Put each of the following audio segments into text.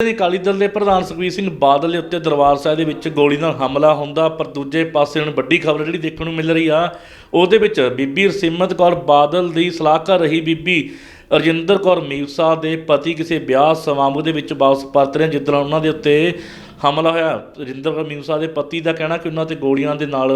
ਦੇ ਅਕਾਲੀ ਦਲ ਦੇ ਪ੍ਰਧਾਨ ਸੁਖਬੀਰ ਸਿੰਘ ਬਾਦਲ ਦੇ ਉੱਤੇ ਦਰਬਾਰ ਸਾਹਿਬ ਦੇ ਵਿੱਚ ਗੋਲੀ ਨਾਲ ਹਮਲਾ ਹੁੰਦਾ, ਪਰ ਦੂਜੇ ਪਾਸੇ ਹੁਣ ਵੱਡੀ ਖਬਰ ਜਿਹੜੀ ਦੇਖਣ ਨੂੰ ਮਿਲ ਰਹੀ ਆ, ਉਹਦੇ ਵਿੱਚ ਬੀਬੀ ਰਸਿਮਤ ਕੌਰ ਬਾਦਲ ਦੀ ਸਲਾਹਕਾਰ ਰਹੀ ਬੀਬੀ ਰਜਿੰਦਰ ਕੌਰ ਮੀਰਸਾ ਦੇ ਪਤੀ ਕਿਸੇ ਵਿਆਹ ਸਮਾਗਮ ਦੇ ਵਿੱਚ ਵਾਪਸ ਪਰਤ ਰਹੇ ਜਿੱਦਣ ਉਹਨਾਂ ਦੇ ਉੱਤੇ ਹਮਲਾ ਹੋਇਆ। ਰਜਿੰਦਰ ਕੌਰ ਮੀਮਸਾ ਦੇ ਪਤੀ ਦਾ ਕਹਿਣਾ ਕਿ ਉਹਨਾਂ ਤੇ ਗੋਲੀਆਂ ਦੇ ਨਾਲ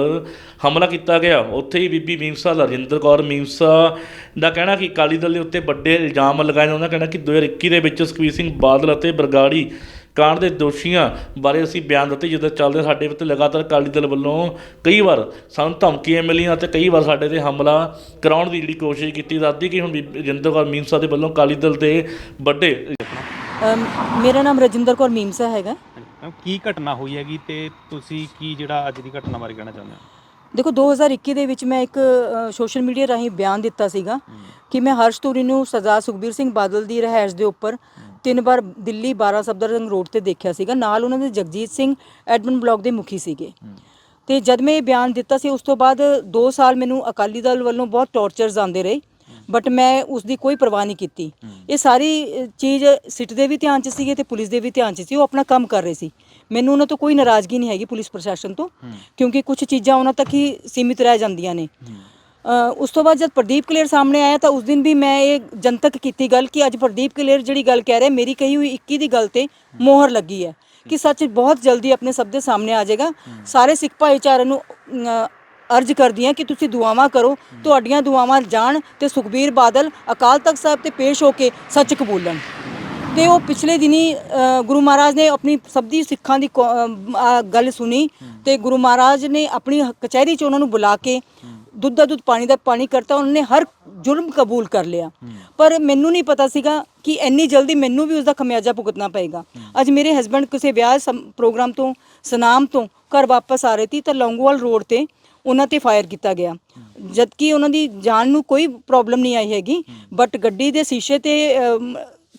ਹਮਲਾ ਕੀਤਾ ਗਿਆ। ਉੱਥੇ ਹੀ ਬੀਬੀ ਮੀਮਸਾ ਦਾ ਰਜਿੰਦਰ ਕੌਰ ਮੀਮਸਾ ਦਾ ਕਹਿਣਾ ਕਿ ਅਕਾਲੀ ਦਲ ਦੇ ਉੱਤੇ ਵੱਡੇ ਇਲਜ਼ਾਮ ਲਗਾਏ ਨੇ। ਉਹਨਾਂ ਕਹਿਣਾ ਕਿ 2021 ਦੇ ਵਿੱਚ ਸੁਖਬੀਰ ਸਿੰਘ ਬਾਦਲ ਅਤੇ ਬਰਗਾੜੀ ਕਾਂਡ ਦੇ ਦੋਸ਼ੀਆਂ ਬਾਰੇ ਅਸੀਂ ਬਿਆਨ ਦਿੱਤੇ, ਜਦੋਂ ਚੱਲਦੇ ਸਾਡੇ ਉੱਤੇ ਲਗਾਤਾਰ ਅਕਾਲੀ ਦਲ ਵੱਲੋਂ ਕਈ ਵਾਰ ਸਾਨੂੰ ਧਮਕੀਆਂ ਮਿਲੀਆਂ ਤੇ ਕਈ ਵਾਰ ਸਾਡੇ ਤੇ ਹਮਲਾ ਕਰਾਉਣ ਦੀ ਜਿਹੜੀ ਕੋਸ਼ਿਸ਼ ਕੀਤੀ ਜਾਂਦੀ ਕਿ ਹੁਣ ਬੀਬੀ ਰਜਿੰਦਰ ਕੌਰ ਮੀਮਸਾ ਦੇ ਵੱਲੋਂ ਅਕਾਲੀ ਦਲ ਦੇ ਵੱਡੇ ਮੇਰਾ ਨਾਮ ਰਜਿੰਦਰ ਕੌਰ ਮੀਮਸਾ ਹੈਗਾ। ਮੈਮ, ਕੀ ਘਟਨਾ ਹੋਈ ਹੈਗੀ ਤੇ ਤੁਸੀਂ ਕੀ ਜਿਹੜਾ ਅੱਜ ਦੀ ਘਟਨਾ ਬਾਰੇ ਕਹਿਣਾ ਚਾਹੁੰਦੇ ਹੋ? ਦੇਖੋ 2021 ਦੇ ਵਿੱਚ ਮੈਂ ਇੱਕ ਸੋਸ਼ਲ ਮੀਡੀਆ ਰਾਹੀਂ ਬਿਆਨ ਦਿੱਤਾ ਸੀਗਾ ਕਿ ਮੈਂ ਹਰਸ਼ ਤੋਰੀ ਨੂੰ ਸਰਦਾਰ ਸੁਖਬੀਰ ਸਿੰਘ ਬਾਦਲ ਦੀ ਰਹਿائش ਦੇ ਉੱਪਰ ਤਿੰਨ ਵਾਰ ਦਿੱਲੀ 12 ਸਬਦਰਜੰਗ ਰੋਡ ਤੇ ਦੇਖਿਆ ਸੀਗਾ। ਨਾਲ ਉਹਨਾਂ ਦੇ ਜਗਜੀਤ ਸਿੰਘ ਐਡਮਨ ਬਲਾਕ ਦੇ ਮੁਖੀ ਸੀਗੇ। ਤੇ ਜਦ ਮੈਂ ਇਹ ਬਿਆਨ ਦਿੱਤਾ ਸੀ, ਉਸ ਤੋਂ ਬਾਅਦ 2 ਸਾਲ ਮੈਨੂੰ ਅਕਾਲੀ ਦਲ ਵੱਲੋਂ ਬਹੁਤ ਟੌਰਚਰਸ ਆਉਂਦੇ ਰਹੇ। ਬਟ ਮੈਂ ਉਸ ਦੀ ਕੋਈ ਪਰਵਾਹ ਨਹੀਂ ਕੀਤੀ। ਇਹ ਸਾਰੀ ਚੀਜ਼ ਸਿੱਟ ਦੇ ਵੀ ਧਿਆਨ 'ਚ ਸੀਗੇ ਤੇ ਪੁਲਿਸ ਦੇ ਵੀ ਧਿਆਨ 'ਚ ਸੀ। ਉਹ ਆਪਣਾ ਕੰਮ ਕਰ ਰਹੇ ਸੀ। ਮੈਨੂੰ ਉਹਨਾਂ ਤੋਂ ਕੋਈ ਨਾਰਾਜ਼ਗੀ ਨਹੀਂ ਹੈਗੀ ਪੁਲਿਸ ਪ੍ਰਸ਼ਾਸਨ ਤੋਂ ਕਿਉਂਕਿ ਕੁਝ ਚੀਜ਼ਾਂ ਉਹਨਾਂ ਤੱਕ ਹੀ ਸੀਮਿਤ ਰਹਿ ਜਾਂਦੀਆਂ ਨੇ। ਉਸ ਤੋਂ ਬਾਅਦ ਜਦ ਪ੍ਰਦੀਪ ਕਲੇਰ ਸਾਹਮਣੇ ਆਇਆ ਤਾਂ ਉਸ ਦਿਨ ਵੀ ਮੈਂ ਇਹ ਜਨਤਕ ਕੀਤੀ ਗੱਲ ਕਿ ਅੱਜ ਪ੍ਰਦੀਪ ਕਲੇਰ ਜਿਹੜੀ ਗੱਲ ਕਹਿ ਰਿਹਾ ਮੇਰੀ ਕਹੀ ਹੋਈ 21 ਦੀ ਗੱਲ ਤੇ ਮੋਹਰ ਲੱਗੀ ਹੈ ਕਿ ਸੱਚ ਬਹੁਤ ਜਲਦੀ ਆਪਣੇ ਸਭ ਦੇ ਸਾਹਮਣੇ ਆ ਜਾਏਗਾ। ਸਾਰੇ ਸਿੱਖ ਭਾਈਚਾਰੇ ਨੂੰ ਅਰਜ਼ ਕਰਦੀ ਹਾਂ ਕਿ ਤੁਸੀਂ ਦੁਆਵਾਂ ਕਰੋ, ਤੁਹਾਡੀਆਂ ਦੁਆਵਾਂ ਜਾਣ ਤੇ ਸੁਖਬੀਰ ਬਾਦਲ ਅਕਾਲ ਤਖਤ ਸਾਹਿਬ ਤੇ ਪੇਸ਼ ਹੋ ਕੇ ਸੱਚ ਕਬੂਲਣ। ਤੇ ਉਹ ਪਿਛਲੇ ਦਿਨੀ ਗੁਰੂ ਮਹਾਰਾਜ ਨੇ ਆਪਣੀ ਸਭ ਦੀ ਸਿੱਖਾਂ ਦੀ ਕੌ- ਗੱਲ ਸੁਣੀ ਤੇ ਗੁਰੂ ਮਹਾਰਾਜ ਨੇ ਆਪਣੀ ਕਚਹਿਰੀ 'ਚ ਉਹਨਾਂ ਨੂੰ ਬੁਲਾ ਕੇ ਦੁੱਧ ਦਾ ਦੁੱਧ ਪਾਣੀ ਦਾ ਪਾਣੀ ਕਰਤਾ, ਉਹਨਾਂ ਨੇ ਹਰ ਜੁਰਮ ਕਬੂਲ ਕਰ ਲਿਆ। ਪਰ ਮੈਨੂੰ ਨਹੀਂ ਪਤਾ ਸੀਗਾ ਕਿ ਇੰਨੀ ਜਲਦੀ ਮੈਨੂੰ ਵੀ ਉਸ ਦਾ ਖਮਿਆਜਾ ਭੁਗਤਣਾ ਪਏਗਾ। ਅੱਜ ਮੇਰੇ ਹਸਬੰਡ ਕਿਸੇ ਵਿਆਹ ਪ੍ਰੋਗਰਾਮ ਤੋਂ, ਸਨਾਮ ਤੋਂ ਘਰ ਵਾਪਸ ਆ ਰਹੇ ਸੀ ਤਾਂ ਲੌਂਗੋਵਾਲ ਰੋਡ ਤੇ ਉਹਨਾਂ ਤੇ ਫਾਇਰ ਕੀਤਾ ਗਿਆ। ਜਦਕਿ ਉਹਨਾਂ ਦੀ ਜਾਨ ਨੂੰ ਕੋਈ ਪ੍ਰੋਬਲਮ ਨਹੀਂ ਆਈ ਹੈਗੀ ਬਟ ਗੱਡੀ ਦੇ ਸ਼ੀਸ਼ੇ ਤੇ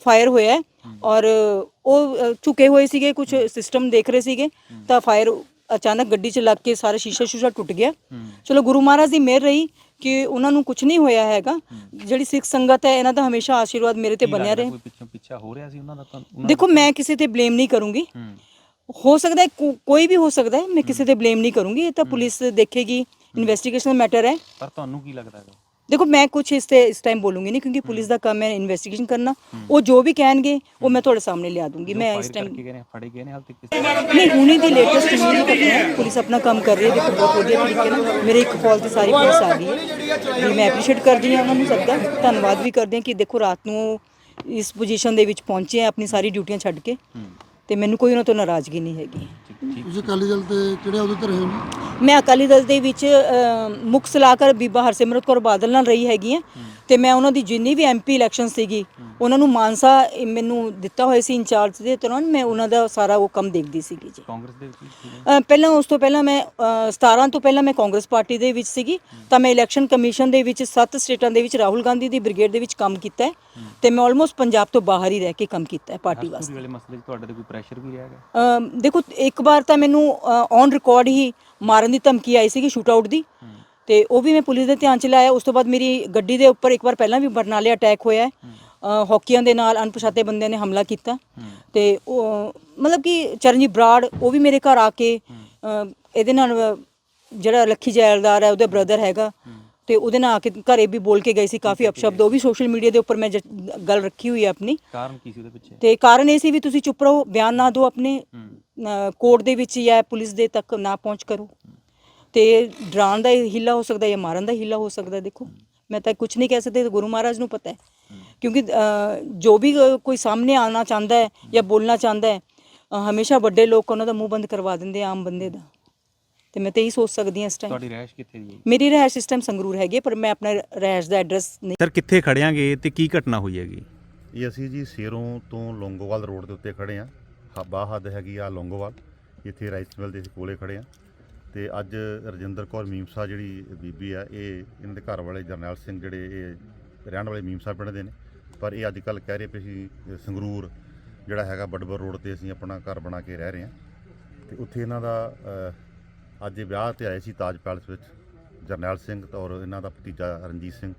ਫਾਇਰ ਹੋਇਆ ਔਰ ਉਹ ਝੁਕੇ ਹੋਏ ਸੀਗੇ ਕੁਝ ਸਿਸਟਮ ਦੇਖ ਰਹੇ ਸੀਗੇ ਤਾਂ ਫਾਇਰ ਅਚਾਨਕ ਗੱਡੀ 'ਚ ਲੱਗ ਕੇ ਸਾਰਾ ਸ਼ੀਸ਼ਾ ਸ਼ੂਸ਼ਾ ਟੁੱਟ ਗਿਆ। ਚਲੋ ਗੁਰੂ ਮਹਾਰਾਜ ਦੀ ਮਿਹਰ ਰਹੀ ਕਿ ਉਹਨਾਂ ਨੂੰ ਕੁਝ ਨਹੀਂ ਹੋਇਆ ਹੈਗਾ। ਜਿਹੜੀ ਸਿੱਖ ਸੰਗਤ ਹੈ ਇਹਨਾਂ ਦਾ ਹਮੇਸ਼ਾ ਆਸ਼ੀਰਵਾਦ ਮੇਰੇ ਤੇ ਬਣਿਆ ਰਹੇ। ਕੋਈ ਪਿੱਛੋਂ ਪਿੱਛਾ ਹੋ ਰਿਹਾ ਸੀ ਉਹਨਾਂ ਦਾ ਤਾਂ ਉਹਨਾਂ ਦੇਖੋ ਮੈਂ ਕਿਸੇ ਤੇ ਬਲੇਮ ਨਹੀਂ ਕਰੂੰਗੀ। ਹੂੰ ਸਕਦਾ ਹੈ ਕੋ- ਕੋਈ ਵੀ ਹੋ ਸਕਦਾ ਹੈ ਮੈਂ ਕਿਸੇ ਤੇ ਬਲੇਮ ਨਹੀਂ ਕਰੂੰਗੀ ਇਹ ਤਾਂ ਪੁਲਿਸ ਦੇਖੇਗੀ ਇਨਵੈਸਟੀਗੇਸ਼ਨ ਮੈਟਰ ਹੈ। ਪਰ ਤੁਹਾਨੂੰ ਕੀ ਲੱਗਦਾ ਹੈਗਾ ਦੇਖੋ ਮੈਂ ਕੁਝ ਇਸ ਤੇ ਇਸ ਟਾਈਮ ਬੋਲੂੰਗੀ ਨਹੀਂ ਕਿਉਂਕਿ ਪੁਲਿਸ ਦਾ ਕੰਮ ਹੈ ਇਨਵੈਸਟੀਗੇਸ਼ਨ ਕਰਨਾ। ਉਹ ਜੋ ਵੀ ਕਹਿਣਗੇ ਉਹ ਮੈਂ ਤੁਹਾਡੇ ਸਾਹਮਣੇ ਲਿਆ ਦੂੰਗੀ। ਮੈਂ ਇਸ ਟਾਈਮ ਗਏ ਨੇ ਫੜੇ ਗਏ ਨੇ ਹਾਲ ਤੱਕ ਕਿਸੇ ਨਹੀਂ ਹੁਣੀ ਦੀ ਲੇਟੈਸਟ ਨਿਊਜ਼ ਹੈ ਪੁਲਿਸ ਆਪਣਾ ਕੰਮ ਕਰ ਰਹੀ ਹੈ ਦੇਖੋ ਬਹੁਤ ਵਧੀਆ ਤਰੀਕੇ ਨਾਲ। ਮੇਰੇ ਇੱਕ ਕਾਲ ਤੇ ਸਾਰੀ ਪੁਲਿਸ ਆ ਗਈ ਹੈ। ਵੀ ਮੈਂ ਐਪਰੀਸ਼ੀਏਟ ਕਰਦੀ ਹਾਂ ਉਹਨਾਂ ਨੂੰ ਸਭ ਦਾ। ਧੰਨਵਾਦ ਵੀ ਕਰਦੀ ਹਾਂ ਕਿ ਦੇਖੋ ਰਾਤ ਨੂੰ ਇਸ ਪੋਜੀਸ਼ਨ ਦੇ ਵਿੱਚ ਪਹੁੰਚੇ ਆ ਆਪਣੀ ਸਾਰੀ ਡਿਊਟੀਆਂ ਛੱਡ ਕੇ। ਤੇ ਮੈਨੂੰ ਕੋਈ ਉਹਨਾਂ ਤੋਂ ਨਾਰਾਜ਼ਗੀ ਨਹੀਂ ਹੈਗੀ। ਤੁਸੀਂ ਅਕਾਲੀ ਦਲ ਤੇ ਕਿਹੜੇ ਅਹੁਦੇ ਤੇ ਰਹੇ ਹੋ? ਮੈਂ ਅਕਾਲੀ ਦਲ ਦੇ ਵਿੱਚ ਮੁੱਖ ਸਲਾਹਕਾਰ ਬੀਬਾ ਹਰਸਿਮਰਤ ਕੌਰ ਬਾਦਲ ਨਾਲ ਰਹੀ ਹੈਗੀ ਹਾਂ। ਤੇ ਮੈਂ ਉਹਨਾਂ ਦੀ ਜਿੰਨੀ ਵੀ ਐਮਪੀ ਇਲੈਕਸ਼ਨ ਸੀਗੀ ਉਹਨਾਂ ਨੂੰ ਮਾਨਸਾ ਮੈਨੂੰ ਦਿੱਤਾ ਹੋਇਆ ਸੀ ਇੰਚਾਰਜ ਦੇ ਦੌਰਾਨ ਮੈਂ ਉਹਨਾਂ ਦਾ ਸਾਰਾ ਉਹ ਕੰਮ ਦੇਖਦੀ ਸੀਗੀ ਜੀ। ਕਾਂਗਰਸ ਦੇ ਵਿੱਚ ਪਹਿਲਾਂ ਉਸ ਤੋਂ ਪਹਿਲਾਂ ਮੈਂ ਅ, 17 ਤੋਂ ਪਹਿਲਾਂ ਮੈਂ ਕਾਂਗਰਸ ਪਾਰਟੀ ਦੇ ਵਿੱਚ ਸੀਗੀ ਤਾਂ ਮੈਂ ਇਲੈਕਸ਼ਨ ਕਮਿਸ਼ਨ ਦੇ ਵਿੱਚ ਸੱਤ ਸਟੇਟਾਂ ਦੇ ਵਿੱਚ ਰਾਹੁਲ ਗਾਂਧੀ ਦੀ ਬ੍ਰਿਗੇਡ ਦੇ ਵਿੱਚ ਕੰਮ ਕੀਤਾ ਤੇ ਮੈਂ ਆਲਮੋਸਟ ਪੰਜਾਬ ਤੋਂ ਬਾਹਰ ਹੀ ਰਹਿ ਕੇ ਕੰਮ ਕੀਤਾ ਹੈ ਪਾਰਟੀ ਵਾਸਤੇ। ਹਰਸੂਰੀ ਵਾਲੇ ਮਸਲੇ 'ਚ ਤੁਹਾਡੇ ਤੇ ਕੋਈ ਪ੍ਰੈਸ਼ਰ ਵੀ ਰਿਹਾ ਦੇਖੋ ਇੱਕ ਵਾਰ ਤਾਂ ਮੈਨੂੰ ਔਨ ਰਿਕਾਰਡ ਹੀ ਮਾਰਨ ਦੀ ਧਮਕੀ ਆਈ ਸੀਗੀ ਸ਼ੂਟ ਆਊਟ ਦੀ ਤੇ ਉਹ ਵੀ ਮੈਂ ਪੁਲਿਸ ਦੇ ਧਿਆਨ ਚ ਲਾਇਆ। ਉਸ ਤੋਂ ਬਾਅਦ ਮੇਰੀ ਗੱਡੀ ਦੇ ਉੱਪਰ ਇੱਕ ਵਾਰ ਪਹਿਲਾਂ ਵੀ ਬਰਨਾਲੇ ਅਟੈਕ ਹੋਇਆ। ਹਾਕੀਆਂ ਦੇ ਨਾਲ ਅਣਪਛਾਤੇ ਬੰਦਿਆਂ ਨੇ ਹਮਲਾ ਕੀਤਾ। ਤੇ ਉਹ ਮਤਲਬ ਕਿ ਚਰਨਜੀਤ ਬਰਾੜ ਉਹ ਵੀ ਮੇਰੇ ਘਰ ਆ ਕੇ ਇਹਦੇ ਨਾਲ ਜਿਹੜਾ ਲੱਖੀ ਜੈਲਦਾਰ ਹੈ ਉਹਦਾ ਬ੍ਰਦਰ ਹੈਗਾ। ਤੇ ਉਹਦੇ ਨਾਲ ਆ ਕੇ ਘਰੇ ਵੀ ਬੋਲ ਕੇ ਗਏ ਸੀ ਕਾਫੀ ਅਪਸ਼ਬਦ। ਉਹ ਵੀ ਸੋਸ਼ਲ ਮੀਡੀਆ ਦੇ ਉੱਪਰ ਮੈਂ ਗੱਲ ਰੱਖੀ ਹੋਈ ਹੈ ਆਪਣੀ। ਕਾਰਨ ਕੀ ਸੀ ਉਹਦੇ ਪਿੱਛੇ? ਤੇ ਕਾਰਨ ਇਹ ਸੀ ਵੀ ਤੁਸੀਂ ਚੁੱਪ ਰਹੋ ਬਿਆਨ ਨਾ ਦਿਓ ਆਪਣੇ। ਕੋਰਟ ਦੇ ਵਿੱਚ ਜਾਂ ਪੁਲਿਸ ਦੇ ਤੱਕ ਨਾ ਪਹੁੰਚ ਕਰੋ। ਤੇ ਡਰਾਉਣ ਦਾ ਹੀਲਾ ਹੋ ਸਕਦਾ ਜਾਂ ਮਾਰਨ ਦਾ ਹੀਲਾ ਹੋ ਸਕਦਾ ਦੇਖੋ। ਮੈਂ ਤਾਂ ਕੁਝ ਨਹੀਂ ਕਹਿ ਸਕਦੀ ਗੁਰੂ ਮਹਾਰਾਜ ਨੂੰ ਪਤਾ ਹੈ। ਕਿਉਂਕਿ ਜੋ ਵੀ ਕੋਈ ਸਾਹਮਣੇ ਆਉਣਾ ਚਾਹੁੰਦਾ ਹੈ ਜਾਂ ਬੋਲਣਾ ਚਾਹੁੰਦਾ ਹੈ ਹਮੇਸ਼ਾ ਵੱਡੇ ਲੋਕ ਉਹਨਾਂ ਦਾ ਮੂੰਹ ਬੰਦ ਕਰਵਾ ਦਿੰਦੇ ਆਮ ਬੰਦੇ ਦਾ। ਤੇ ਮੈਂ ਤੇ ਇਹੀ ਸੋਚ ਸਕਦੀ ਹਾਂ ਇਸ ਟਾਈਮ ਤੁਹਾਡੀ ਰਹਿائش ਕਿੱਥੇ ਦੀ ਮੇਰੀ ਰਹਿائش ਇਸ ਟਾਈਮ ਸੰਗਰੂਰ ਹੈਗੀ ਪਰ ਮੈਂ ਆਪਣਾ ਰਹਿائش ਦਾ ਐਡਰੈਸ ਨਹੀਂ ਸਰ ਕਿੱਥੇ ਖੜਿਆਂਗੇ ਤੇ ਕੀ ਘਟਨਾ ਹੋਈ ਹੈਗੀ? ਇਹ ਅਸੀਂ ਜੀ ਸੇਰੋਂ ਤੋਂ ਲੋਂਗੋਵਾਲ ਰੋਡ ਦੇ ਉੱਤੇ ਖੜੇ ਆ ਬਾਹਦ ਹੈਗੀ ਆ ਲੋਂਗੋਵਾਲ। ਇੱਥੇ ਰਾਈਸ ਮਿਲ ਦੇ ਕੋਲੇ ਖੜੇ ਆ ਤੇ ਅੱਜ ਰਜਿੰਦਰ ਕੌਰ ਮੀਮਸਾ ਜਿਹੜੀ ਬੀਬੀ ਆ, ਇਹ ਇਹਨਾਂ ਦੇ ਘਰ ਵਾਲੇ ਜਰਨੈਲ ਸਿੰਘ ਜਿਹੜੇ ਇਹ ਰਹਿਣ ਵਾਲੇ ਮੀਮਸਾ ਪਿੰਡ ਦੇ ਨੇ। ਪਰ ਇਹ ਅੱਜ ਕੱਲ ਕਹਿ ਰਹੇ ਪਏ ਸੀ ਸੰਗਰੂਰ ਜਿਹੜਾ ਹੈਗਾ ਬੜਬਰ ਰੋਡ ਤੇ ਅਸੀਂ ਆਪਣਾ ਘਰ ਬਣਾ ਕੇ ਰਹਿ ਰਹੇ ਹਾਂ। ਤੇ ਉੱਥੇ ਇਹਨਾਂ ਦਾ ਅੱਜ ਵਿਆਹ ਤੇ ਆਏ ਸੀ ਤਾਜ ਪੈਲਸ ਵਿੱਚ, ਜਰਨੈਲ ਸਿੰਘ ਔਰ ਇਹਨਾਂ ਦਾ ਭਤੀਜਾ ਰਣਜੀਤ ਸਿੰਘ।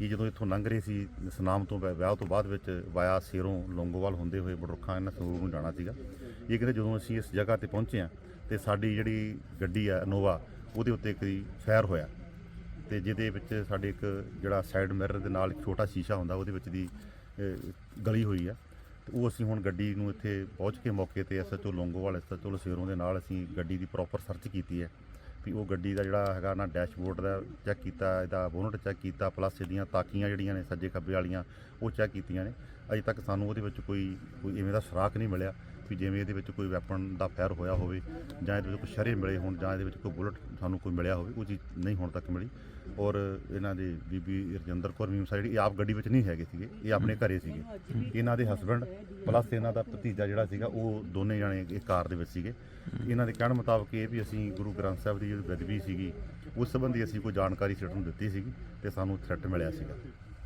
ਇਹ ਜਦੋਂ ਇੱਥੋਂ ਲੰਘ ਰਹੇ ਸੀ, ਸਨਾਮ ਤੋਂ ਵਿ- ਵਿਆਹ ਤੋਂ ਬਾਅਦ ਵਿੱਚ ਵਾਇਆ ਸੇਰੋਂ ਲੌਂਗੋਵਾਲ ਹੁੰਦੇ ਹੋਏ ਬੜਰੁੱਖਾਂ ਇਹਨਾਂ ਸੰਗਰੂਰ ਨੂੰ ਜਾਣਾ ਸੀਗਾ। ਇਹ ਕਹਿੰਦੇ ਜਦੋਂ ਅਸੀਂ ਇਸ ਜਗ੍ਹਾ ਤੇ ਪਹੁੰਚੇ ਆ ਤੇ ਸਾਡੀ ਜਿਹੜੀ ਗੱਡੀ ਆ ਇਨੋਵਾ ਉਹਦੇ ਉੱਤੇ ਇੱਕ ਫਾਇਰ ਹੋਇਆ। ਤੇ ਜਿਹਦੇ ਵਿੱਚ ਸਾਡੇ ਇੱਕ ਜਿਹੜਾ ਸਾਈਡ ਮਿਰਰ ਦੇ ਨਾਲ ਇੱਕ ਛੋਟਾ ਸ਼ੀਸ਼ਾ ਹੁੰਦਾ, ਉਹਦੇ ਵਿੱਚ ਦੀ ਗਲੀ ਹੋਈ ਆ। ਤੇ ਉਹ ਅਸੀਂ ਹੁਣ ਗੱਡੀ ਨੂੰ ਇੱਥੇ ਪਹੁੰਚ ਕੇ ਮੌਕੇ ਤੇ ਐਸਐਚਓ ਲੌਂਗੋਵਾਲ ਐਸਐਚਓ ਲਸੇਰੋਂ ਦੇ ਨਾਲ ਅਸੀਂ ਗੱਡੀ ਦੀ ਪ੍ਰੋਪਰ ਸਰਚ ਕੀਤੀ ਹੈ। ਵੀ ਉਹ ਗੱਡੀ ਦਾ ਜਿਹੜਾ ਹੈਗਾ ਨਾ ਡੈਸ਼ਬੋਰਡ ਦਾ ਚੈੱਕ ਕੀਤਾ, ਇਹਦਾ ਬੋਨਟ ਚੈੱਕ ਕੀਤਾ ਪਲੱਸ ਇਹਦੀਆਂ ਤਾਕੀਆਂ ਜਿਹੜੀਆਂ ਨੇ, ਸੱਜੇ ਖੱਬੇ ਵਾਲੀਆਂ, ਉਹ ਚੈੱਕ ਕੀਤੀਆਂ ਨੇ। ਅਜੇ ਤੱਕ ਸਾਨੂੰ ਉਹਦੇ ਵਿੱਚ ਕੋਈ ਕੋਈ ਇਵੇਂ ਦਾ ਸੁਰਾਖ ਨਹੀਂ ਮਿਲਿਆ। ਵੀ ਜਿਵੇਂ ਇਹਦੇ ਵਿੱਚ ਕੋਈ ਵੈਪਨ ਦਾ ਫਾਇਰ ਹੋਇਆ ਹੋਵੇ ਜਾਂ ਇਹਦੇ ਵਿੱਚ ਕੋਈ ਸ਼ਰੇ ਮਿਲੇ ਹੋਣ ਜਾਂ ਇਹਦੇ ਵਿੱਚ ਕੋਈ ਬੁਲਟ ਸਾਨੂੰ ਕੋਈ ਮਿਲਿਆ ਹੋਵੇ ਉਹ ਚੀਜ਼ ਨਹੀਂ ਹੁਣ ਤੱਕ ਮਿਲੀ। ਔਰ ਇਹਨਾਂ ਦੇ ਬੀਬੀ ਰਜਿੰਦਰ ਕੌਰ ਮੀਮਸਾ ਜਿਹੜੀ ਆਪ ਗੱਡੀ ਵਿੱਚ ਨਹੀਂ ਹੈਗੇ ਸੀਗੇ, ਇਹ ਆਪਣੇ ਘਰੇ ਸੀਗੇ। ਇਹਨਾਂ ਦੇ ਹਸਬੰਡ ਪਲੱਸ ਇਹਨਾਂ ਦਾ ਭਤੀਜਾ ਜਿਹੜਾ ਸੀਗਾ, ਉਹ ਦੋਨੇ ਜਾਣੇ ਇੱਕ ਕਾਰ ਦੇ ਵਿੱਚ ਸੀਗੇ। ਇਹਨਾਂ ਦੇ ਕਹਿਣ ਮੁਤਾਬਕ ਇਹ ਵੀ ਅਸੀਂ ਗੁਰੂ ਗ੍ਰੰਥ ਸਾਹਿਬ ਦੀ ਜਿਹੜੀ ਬੇਦਬੀ ਸੀਗੀ, ਉਸ ਸੰਬੰਧੀ ਅਸੀਂ ਕੋਈ ਜਾਣਕਾਰੀ ਸਿੱਟ ਨੂੰ ਦਿੱਤੀ ਸੀਗੀ ਤੇ ਸਾਨੂੰ ਥ੍ਰੈਟ ਮਿਲਿਆ ਸੀਗਾ।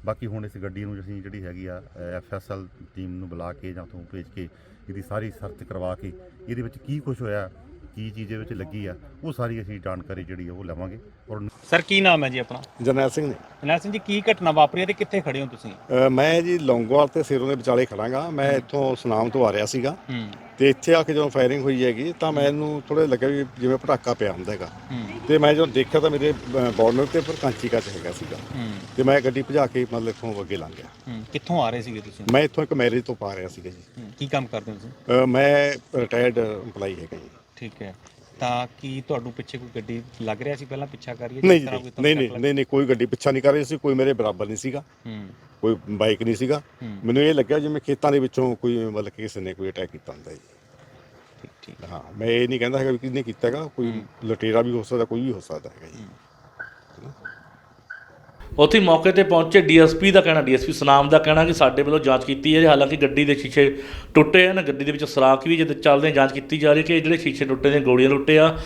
ਬਾਕੀ ਹੁਣ ਇਸ ਗੱਡੀ ਨੂੰ ਅਸੀਂ ਜਿਹੜੀ ਹੈਗੀ ਆ ਐਫਐਸਐਲ ਟੀਮ ਨੂੰ ਬੁਲਾ ਕੇ ਜਾਂ ਤੋਂ ਭੇਜ ਕੇ ਇਹਦੀ ਸਾਰੀ ਸਰਚ ਕਰਵਾ ਕੇ ਇਹਦੇ ਵਿੱਚ ਕੀ ਕੁਝ ਹੋਇਆ ਕੀ ਚੀਜ਼ ਇਹਦੇ ਵਿੱਚ ਲੱਗੀ ਆ ਉਹ ਸਾਰੀ ਅਸੀਂ ਜਾਣਕਾਰੀ ਜਿਹੜੀ ਆ ਉਹ ਲਵਾਂਗੇ ਔਰ ਸਰ ਕੀ ਨਾਮ ਹੈ ਜੀ ਆਪਣਾ? ਜਰਨੈਲ ਸਿੰਘ ਨੇ। ਜਰਨੈਲ ਸਿੰਘ ਜੀ ਕੀ ਘਟਨਾ ਵਾਪਰੀ ਹੈ ਤੇ ਕਿੱਥੇ ਖੜੇ ਹੋ ਤੁਸੀਂ? ਅ, ਮੈਂ ਜੀ ਲੌਂਗੋਵਾਲ ਤੇ ਸਿਰੋਂ ਦੇ ਵਿਚਾਲੇ ਖੜਾਂਗਾ। ਮੈਂ ਇੱਥੋਂ ਸੁਨਾਮ ਤੋਂ ਆ ਰਿਹਾ ਸੀਗਾ। ਹੂੰ। ਤੇ ਇੱਥੇ ਆ ਕੇ ਜਦੋਂ ਫਾਇਰਿੰਗ ਹੋਈ ਹੈਗੀ ਤਾਂ ਮੈਨੂੰ ਥੋੜਾ ਲੱਗਿਆ ਵੀ ਜਿਵੇਂ ਪਟਾਕਾ ਪਿਆ ਹੁੰਦਾ ਹੈਗਾ। ਹੂੰ। ਤੇ ਮੈਂ ਜਦੋਂ ਦੇਖਿਆ ਤਾਂ ਮੇਰੇ ਬਾਰਡਰ ਤੇ ਪਰ ਕਾਂਚੀਕਾ ਚ ਹੈਗਾ ਸੀਗਾ। ਹੂੰ। ਤੇ ਮੈਂ ਗੱਡੀ ਭਜਾ ਕੇ ਮਤਲਬ ਇੱਥੋਂ ਅੱਗੇ ਲੰਘ ਗਿਆ। ਹੂੰ। ਕਿੱਥੋਂ ਆ ਰਹੇ ਸੀਗੇ ਤੁਸੀਂ? ਮੈਂ ਇੱਥੋਂ ਇੱਕ ਮੈਰਿਜ ਤੋਂ ਪਾ ਰਿਹਾ ਸੀਗਾ ਜੀ। ਹੂੰ, ਕੀ ਕੰਮ ਕਰਦੇ ਹੋ ਤੁਸੀਂ? ਅ, ਮੈਂ ਰਿਟਾਇਰਡ EMPLOYE ਹੈਗਾ ਜੀ। ਠੀਕ ਹੈ। ਤਾਂ ਕੀ ਤੁਹਾਨੂੰ ਪਿੱਛੇ ਕੋਈ ਗੱਡੀ ਲੱਗ ਰਿਹਾ ਸੀ ਪਹਿਲਾਂ ਪਿੱਛਾ ਕਰ ਰਹੀ ਹੈ ਨਹੀਂ ਜੀ, ਨਹੀਂ ਨਹੀਂ ਨਹੀਂ ਨਹੀਂ ਕੋਈ ਗੱਡੀ ਪਿੱਛਾ ਨਹੀਂ ਕਰ ਰਹੀ ਸੀ ਕੋਈ ਮੇਰੇ ਬਰਾਬਰ ਨਹੀਂ ਸੀਗਾ। ਹੂੰ। ਕੋਈ ਬਾਈਕ ਨਹੀਂ ਸੀਗਾ। ਹੂੰ। ਮੈਨੂੰ ਇਹ ਲੱਗਿਆ ਜਿਵੇਂ ਖੇਤਾਂ ਦੇ ਵਿੱਚੋਂ ਕੋਈ ਮਤਲਬ ਕਿ ਕਿਸੇ ਨੇ ਕੋਈ ਅਟੈਕ ਕੀਤਾ ਹੁੰਦਾ ਜੀ। ਠੀਕ ਠੀਕ। ਹਾਂ ਮੈਂ ਇਹ ਨਹੀਂ ਕਹਿੰਦਾ ਹੈਗਾ ਵੀ ਕਿਹਨੇ ਕੀਤਾ ਹੈਗਾ ਕੋਈ ਲਟੇਰਾ ਵੀ ਹੋ ਸਕਦਾ ਕੋਈ ਵੀ ਹੋ ਸਕਦਾ ਹੈਗਾ ਜੀ। ਉੱਥੇ ਮੌਕੇ ਤੇ ਪਹੁੰਚੇ ਡੀਐਸਪੀ ਦਾ ਕਹਿਣਾ, ਡੀਐਸਪੀ ਸੁਨਾਮ ਦਾ ਕਹਿਣਾ ਕਿ ਸਾਡੇ ਵੱਲੋਂ ਜਾਂਚ ਕੀਤੀ ਹੈ, ਹਾਲਾਂਕਿ ਗੱਡੀ ਦੇ ਸ਼ੀਸ਼ੇ ਟੁੱਟੇ ਹਨ, ਗੱਡੀ ਦੇ ਵਿੱਚ ਸਰਾਖ ਵੀ ਜਦ ਚੱਲਦੇ ਜਾਂਚ ਕੀਤੀ ਜਾ ਰਹੀ ਹੈ ਕਿ ਇਹ ਜਿਹੜੇ ਸ਼ੀਸ਼ੇ ਟੁੱਟੇ ਨੇ, ਗੋਲੀਆਂ ਟੁੱਟੇ ਆ